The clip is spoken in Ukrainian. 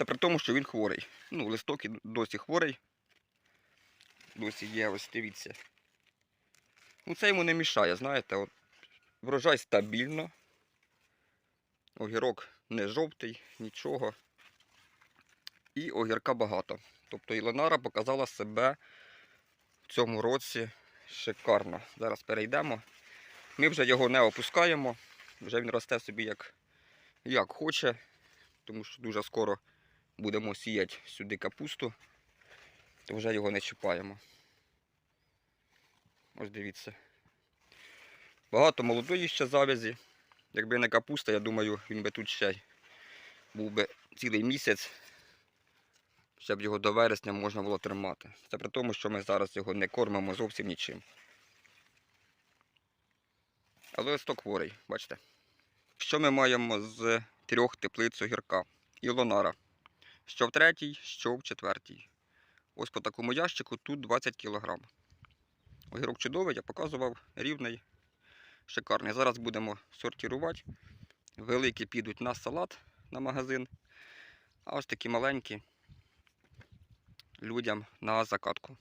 Це при тому, що він хворий. Ну, листок і досі хворий. Досі є, ось дивіться. Ну, це йому не мішає, знаєте, от врожай стабільно. Огірок не жовтий, нічого. І огірка багато. Тобто Ілонара показала себе в цьому році шикарно. Зараз перейдемо. Ми вже його не опускаємо. Вже він росте собі як, як хоче, тому що дуже скоро будемо сіяти сюди капусту, то вже його не чіпаємо. Ось дивіться. Багато молодої ще завязі. Якби не капуста, я думаю, він би тут ще був би цілий місяць, щоб його до вересня можна було тримати. Це при тому, що ми зараз його не кормимо зовсім нічим. Але листок хворий, бачите. Що ми маємо з трьох теплиць огірка? Ілонара. Що в третій, що в четвертій. Ось по такому ящику тут 20 кг. Огірок чудовий, я показував рівний, шикарний. Зараз будемо сортувати. Великі підуть на салат на магазин. А ось такі маленькі людям на закатку.